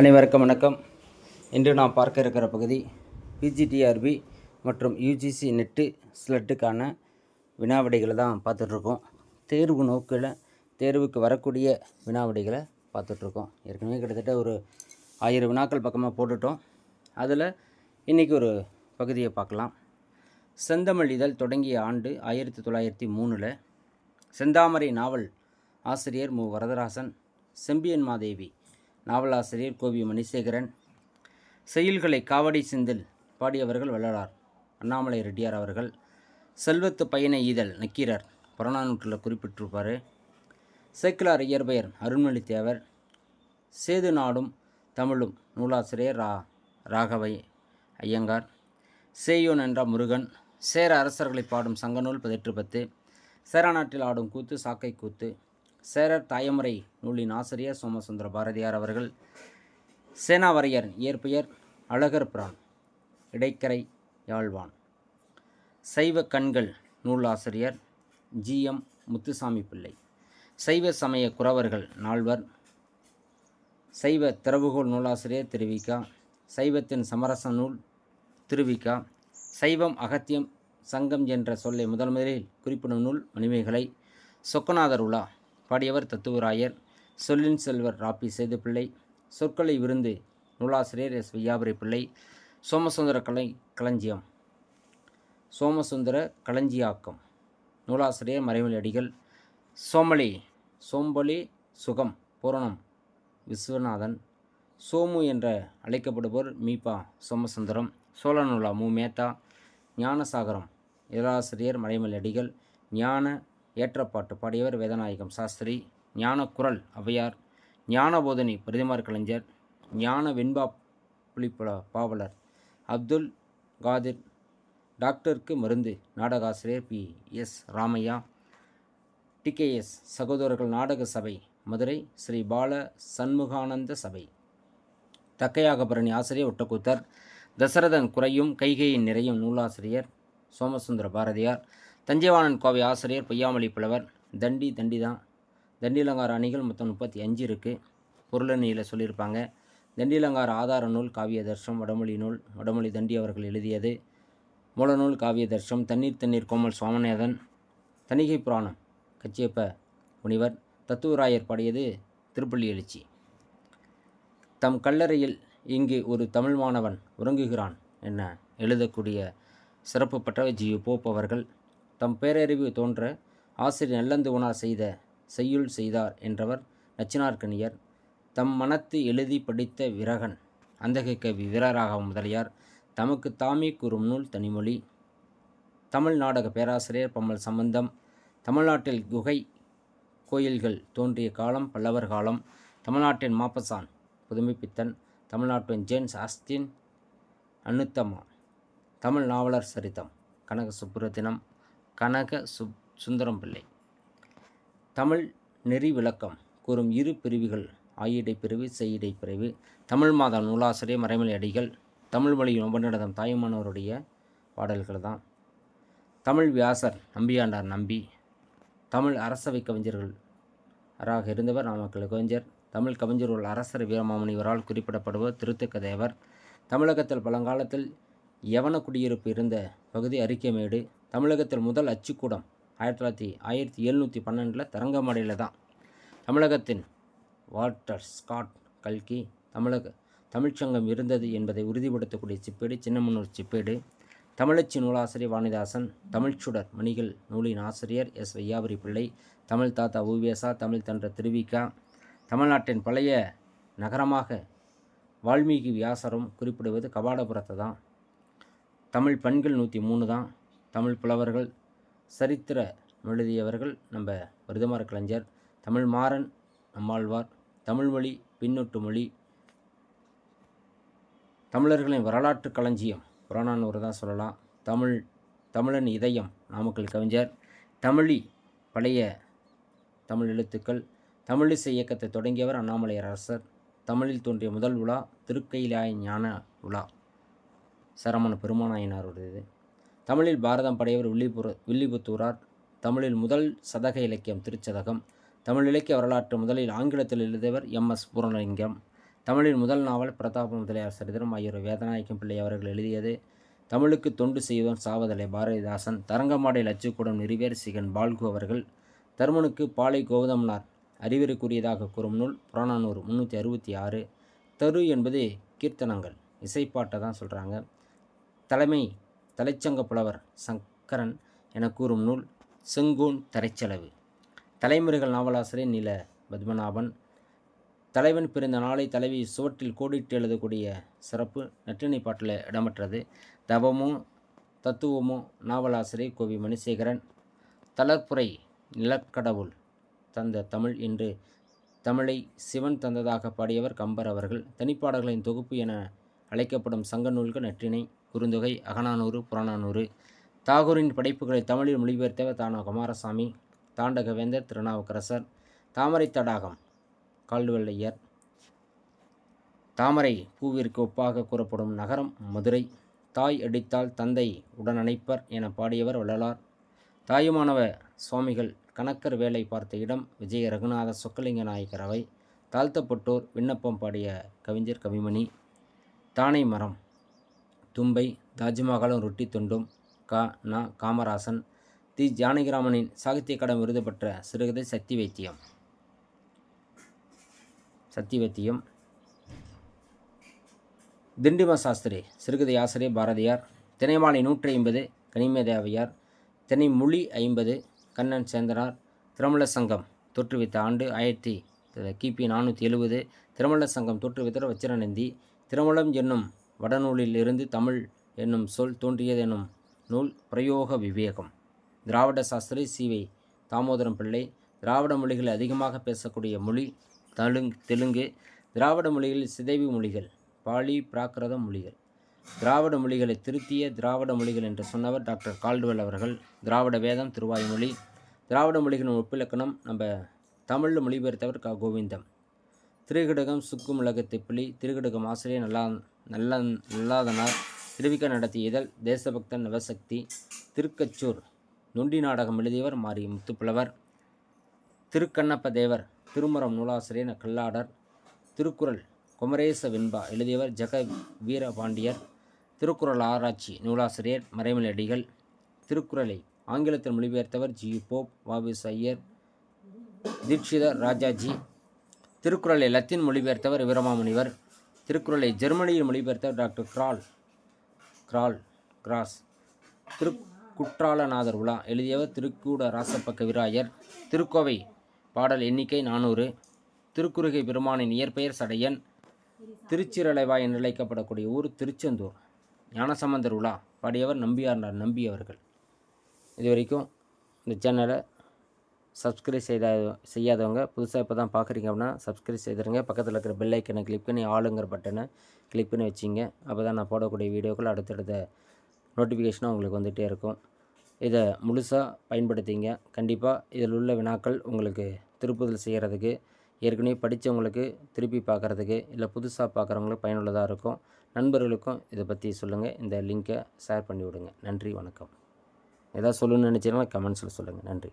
அனைவருக்கும் வணக்கம். இன்று நாம் பார்க்க இருக்கிற பகுதி பிஜிடிஆர்பி மற்றும் யூஜிசி நெட்டு ஸ்லட்டுக்கான வினாவிடைகளை தான் பார்த்துட்ருக்கோம். தேர்வு நோக்கில் தேர்வுக்கு வரக்கூடிய வினாவிடைகளை பார்த்துட்ருக்கோம். ஏற்கனவே கிட்டத்தட்ட ஒரு ஆயிரம் வினாக்கள் பக்கமாக போட்டுட்டோம். அதில் இன்றைக்கி ஒரு பகுதியை பார்க்கலாம். செந்தமிழ் இதழ் தொடங்கிய ஆண்டு ஆயிரத்தி தொள்ளாயிரத்தி மூணில் செந்தாமரை நாவல் ஆசிரியர் மு. வரதராசன் செம்பியன் மாதேவி நாவலாசிரியர் கோவி மணிசேகரன். செயல்களை காவடி சிந்தில் பாடியவர்கள் வள்ளலார் அண்ணாமலை ரெட்டியார் அவர்கள். செல்வத்து பயண ஈதல் நக்கீரர் புறநானூற்றில் குறிப்பிட்டிருப்பார். சேக்கிலார் இயற்பெயர் அருண்மொழி தேவர். சேது நாடும் தமிழும் நூலாசிரியர் ரா ராகவை ஐயங்கார். சேயோன் என்ற முருகன். சேர அரசர்களை பாடும் சங்கநூல் பதிற்று பத்து சேரநாட்டில் ஆடும் கூத்து சாக்கை கூத்து. சேரர் தாயமுறை நூலின் ஆசிரியர் சோமசுந்தர பாரதியார் அவர்கள் சேனாவரையர் இயற்பெயர் அழகர் பிரான் இடைக்கரை யாழ்வான். சைவ கண்கள் நூலாசிரியர் ஜி. எம். முத்துசாமி பிள்ளை. சைவ சமய குறவர்கள் நால்வர். சைவ திறவுகோல் நூலாசிரியர் திருவிக்கா சைவத்தின் சமரச நூல் திருவிக்கா சைவம் அகத்தியம் சங்கம் என்ற சொல்லை முதல் முதலில் குறிப்பிடும் நூல் மணிமேகலை. சொக்கநாதர் உலா. பாடியவர் தத்துவராயர் சொல்லின் செல்வர் ராப்பி சேதுப்பிள்ளை சொற்களை விருந்து நூலாசிரியர் எஸ். வையாபுரி பிள்ளை சோமசுந்தர கலை களஞ்சியம். சோமசுந்தர களஞ்சியாக்கம். நூலாசிரியர் மறைமொழி அடிகள் சோமலி சோம்பலி சுகம் பூரணம் விஸ்வநாதன். சோமு என்ற அழைக்கப்படுபவர் மீபா சோமசுந்தரம் சோழநூலா மு. மேத்தா ஞானசாகரம். இதழாசிரியர் மறைமொழி அடிகள் ஞான ஏற்றப்பாட்டு பாடியவர் வேதநாயகம் சாஸ்திரி ஞானக்குரல் அவையார் ஔவையார் ஞானபோதனி பிரதிமார் கலைஞர் ஞான வெண்பா புலிப்புல பாவலர் அப்துல் காதிர் டாக்டருக்கு மருந்து நாடகாசிரியர் பி. எஸ். ராமையா டிகேஎஸ் சகோதரர்கள் நாடக சபை மதுரை ஸ்ரீ பால சண்முகானந்த சபை. தக்கையாகபரணி ஆசிரியர் ஒட்டக்கூத்தர் தசரதன் குறையும் கைகையின் நிறையும் நூலாசிரியர் சோமசுந்தர பாரதியார் தஞ்சைவாணன் கோவை ஆசிரியர் பொய்யாமொழி புலவர். தண்டி தண்டி தான் தண்டிலங்கார அணிகள் மொத்தம் முப்பத்தி அஞ்சு இருக்குது பொருளணியில் சொல்லியிருப்பாங்க. தண்டிலங்கார ஆதார நூல் காவிய தர்ஷம் வடமொழி நூல் வடமொழி தண்டி அவர்கள் எழுதியது. மூலநூல் காவிய தர்ஷம் தண்ணீர் தண்ணீர் கோமல் சுவாமிநாதன். தணிகை புராணம் கச்சியப்ப முனிவர். தத்துவராயர் பாடியது திருப்பள்ளி எழுச்சி தம் கல்லறையில் இங்கு ஒரு தமிழ் மாணவன் உறங்குகிறான் என எழுதக்கூடிய சிறப்பு பெற்ற ஜி போப் அவர்கள் தம் பேரறிவு தோன்ற ஆசிரியர் நல்லந்துவனார் செய்த செய்யுள் செய்தார் என்றவர் நச்சினார்கனியர் தம் மனத்து எழுதி படித்த விரகன் அந்தகை கவி வீரராக முதலியார். தமக்கு தாமே கூறும் நூல் தனிமொழி. தமிழ் நாடக பேராசிரியர் பம்மல் சம்பந்தம். தமிழ்நாட்டில் குகை கோயில்கள் தோன்றிய காலம் பல்லவர் காலம். தமிழ்நாட்டின் மாப்பசான் புதுமைப்பித்தன் தமிழ்நாட்டின் ஜேம்ஸ் ஆஸ்டின் அனுத்தமா. தமிழ் நாவலர் சரிதம் கனக சுப்புரத்தினம் கனக சுப் சுந்தரம் பிள்ளை தமிழ் நெறி விளக்கம் கூறும் இரு பிரிவுகள் ஆயிடை பிரிவு செய்யிடை பிரிவு. தமிழ் மாதா நூலாசிரியர் மறைமலை அடிகள் தமிழ் மொழி உபநிடதம் தாயுமானவருடைய பாடல்கள் தான். தமிழ் வியாசர் நம்பியாண்டார் நம்பி தமிழ் அரசவை கவிஞர்கள் அராக இருந்தவர் நாமக்கல் கவிஞர் தமிழ் கவிஞர்கள் அரசர் வீரமாமுனிவரால் குறிப்பிடப்படுவர் திருத்தக்க தேவர் தமிழகத்தில் பழங்காலத்தில் யவன குடியிருப்பு இருந்த பகுதி அரிக்கமேடு தமிழகத்தில் முதல் அச்சுக்கூடம் ஆயிரத்தி தொள்ளாயிரத்தி ஆயிரத்தி எழுநூற்றி பன்னெண்டில் தரங்கம்பாடியில் தான் தமிழகத்தின் வால்டர் ஸ்காட் கல்கி தமிழக தமிழ்ச்சங்கம் இருந்தது என்பதை உறுதிப்படுத்தக்கூடிய சிப்பேடு சின்னமனூர் சிப்பேடு தமிழச்சி நூலாசிரியர் வாணிதாசன் தமிழ்ச்சுடர் மணிகள் நூலின் ஆசிரியர் எஸ் வையாபுரி பிள்ளை தமிழ் தாத்தா ஓவியசா தமிழ் தன்ற திருவிக்கா தமிழ்நாட்டின் பழைய நகரமாக வால்மீகி வியாசரும் குறிப்பிடுவது கபாடபுரத்தை தான் தமிழ் பெண்கள் நூற்றி மூணு தான் தமிழ் புலவர்கள் சரித்திர எழுதியவர்கள் நம்ம விருதுமார் கலைஞர் தமிழ் மாறன் நம்மாழ்வார் தமிழ்மொழி பின்னொட்டு மொழி. தமிழர்களின் வரலாற்று களஞ்சியம் புறநானூறு தான் சொல்லலாம். தமிழ் தமிழன் இதயம் நாமக்கல் கவிஞர். தமிழி பழைய தமிழ் எழுத்துக்கள். தமிழிசை இயக்கத்தை தொடங்கியவர் அண்ணாமலையார் அரசர். தமிழில் தோன்றிய முதல் விழா திருக்கையிலாய ஞான விழா சரமண பெருமானாயனாருடையது தமிழில் பாரதம் படையவர் வில்லிபுர வில்லிபுத்தூரார் தமிழில் முதல் சதக இலக்கியம் திருச்சதகம் தமிழ் இலக்கிய வரலாற்று முதலில் ஆங்கிலத்தில் எழுதியவர் எம். எஸ். பூரணலிங்கம் தமிழின் முதல் நாவல் பிரதாப முதலியார் சரித்திரம் ஆகியோர் வேதநாயகம் பிள்ளை அவர்கள் எழுதியது தமிழுக்கு தொண்டு செய்வன் சாவதலை பாரதிதாசன் தரங்கம்பாடி லட்சுக்கூடம் நிறுவேர் சிகன் பால்கு அவர்கள் தருமனுக்கு பாலை கோதம்னார் அறிவுரைக்குரியதாக கூறும் நூல் புறநானூறு முந்நூற்றி அறுபத்தி ஆறு தரு என்பது கீர்த்தனங்கள் இசைப்பாட்டை தான் சொல்கிறாங்க தலைமை தலைச்சங்க புலவர் சங்கரன் என கூறும் நூல் செங்கோன் தரைச்செலவு. தலைமுறைகள் நாவலாசிரியர் நில பத்மநாபன். தலைவன் பிறந்த நாளை தலைவி சுவற்றில் கோடிட்டு எழுதக்கூடிய சிறப்பு நற்றிணை பாட்டில் இடம்பெற்றது. தவமோ தத்துவமோ நாவலாசிரியர் கோவி மணிசேகரன். தளர்ப்புரை நிலக்கடவுள் தந்த தமிழ் என்று தமிழை சிவன் தந்ததாக பாடியவர் கம்பர் அவர்கள். தனிப்பாடல்களின் தொகுப்பு என அழைக்கப்படும் சங்க நூல்கள் நற்றிணை குறுந்தொகை அகநானூறு புறநானூறு. தாகூரின் படைப்புகளை தமிழில் மொழிபெயர்த்தவர் தானா குமாரசாமி தாண்டகவேந்தர் திருநாவுக்கரசர் தாமரை தடாகம் கால்வெள்ளையர். தாமரை பூவிற்கு ஒப்பாக கூறப்படும் நகரம் மதுரை. தாய் அடித்தால் தந்தை உடனணைப்பர் என பாடியவர் வள்ளலார். தாயுமானவ சுவாமிகள் கணக்கர் வேலை பார்த்த இடம் விஜய ரகுநாத சொக்கலிங்க நாயக்கரவை அவை. தாழ்த்தப்பட்டோர் விண்ணப்பம் பாடிய கவிஞர் கவிமணி. தானை மரம். தும்பை தாஜ்மஹாலும் ரொட்டி துண்டும். கா. நா. காமராசன் தி. ஜானகிராமனின் சாகித்ய கடம் விருது பெற்ற சிறுகதை சக்தி வைத்தியம் சக்தி வைத்தியம் திண்டிம சாஸ்திரி சிறுகதை ஆசிரியர் பாரதியார். தினைமாலை நூற்றி ஐம்பது கனிமதேவையார் தினை மொழி ஐம்பது கண்ணன் சேந்தனார். திருமல சங்கம் தோற்றுவித்த ஆண்டு ஆயிரத்தி கிபி நானூற்றி எழுபது. திருமல சங்கம் தோற்றுவித்த வச்சிரநந்தி. திருமலம் என்னும் வடநூலிலிருந்து தமிழ் என்னும் சொல் தோன்றியதெனும் நூல் பிரயோக விவேகம். திராவிட சாஸ்திரி சிவை தாமோதரம் பிள்ளை. திராவிட மொழிகள் அதிகமாக பேசக்கூடிய மொழி தலுங் தெலுங்கு. திராவிட மொழிகளில் சிதைவு மொழிகள் பாலி பிராகிருத மொழிகள். திராவிட மொழிகளை திருத்திய திராவிட மொழிகள் என்று சொன்னவர் டாக்டர் கால்டுவெல் அவர்கள். திராவிட வேதம் திருவாய்மொழி. திராவிட மொழிகளின் ஒப்பிலக்கணம் நம்ம தமிழில் மொழிபெயர்த்தவர் க. கோவிந்தம். திருகடகம் சுக்கு மிளகு திப்பிலி திருகடகம் ஆசிரியர் நல்லா நல்ல நல்லாதனார். திருவிக்க நடத்திய இதழ் தேசபக்தன் நவசக்தி திருக்கச்சூர் நொண்டி நாடகம் எழுதியவர் மாரி முத்துப்புலவர். திருக்கண்ணப்ப தேவர் திருமரம் நூலாசிரியர் கல்லாடர். திருக்குறள் குமரேச வெண்பா எழுதியவர் ஜெக வீரபாண்டியர். திருக்குறள் ஆராய்ச்சி நூலாசிரியர் மறைமலடிகள் திருக்குறளை ஆங்கிலத்தில் மொழிபெயர்த்தவர் ஜி போப் வாபிஸ் ஐயர் தீட்சிதர் ராஜாஜி. திருக்குறளை லத்தீன் மொழிபெயர்த்தவர் வீரமாமுனிவர். திருக்குறளை ஜெர்மனியில் மொழிபெயர்த்தவர் டாக்டர் கிரால் கிரால் கிராஸ். திரு குற்றாலநாதர் உலா எழுதியவர் திருக்கூட ராசப்பக்க விராயர் திருக்கோவை பாடல் எண்ணிக்கை நானூறு. திருக்குறுகை பெருமானின் இயற்பெயர் சடையன். திருச்சிரலைவா என்று அழைக்கப்படக்கூடிய ஊர் திருச்செந்தூர். ஞானசம்பந்தர் உலா பாடியவர் நம்பியார் நம்பியவர்கள். இதுவரைக்கும் இது வரைக்கும் இந்த சேனலை சப்ஸ்கிரைப் செய்த செய்யாதவங்க புதுசாக இப்போ தான் பார்க்குறீங்க அப்படின்னா சப்ஸ்கிரைப் செய்திருங்க. பக்கத்தில் இருக்கிற பெல் ஐக்கனை கிளிக் பண்ணி ஆளுங்கிற பட்டனை கிளிக் பண்ணி வச்சிங்க. அப்போ தான் நான் போடக்கூடிய வீடியோக்கள் அடுத்தடுத்த நோட்டிஃபிகேஷனாக உங்களுக்கு வந்துகிட்டே இருக்கும். இதை முழுசாக பயன்படுத்திங்க. கண்டிப்பாக இதில் உள்ள வினாக்கள் உங்களுக்கு திருப்புதல் செய்கிறதுக்கு ஏற்கனவே படித்தவங்களுக்கு திருப்பி பார்க்குறதுக்கு இல்லை புதுசாக பார்க்குறவங்களுக்கு பயனுள்ளதாக இருக்கும். நண்பர்களுக்கும் இதை பற்றி சொல்லுங்கள் இந்த லிங்க்கை ஷேர் பண்ணி விடுங்க நன்றி வணக்கம். ஏதாவது சொல்லணும்னு நினச்சிங்கன்னா கமெண்ட்ஸில் சொல்லுங்கள் நன்றி.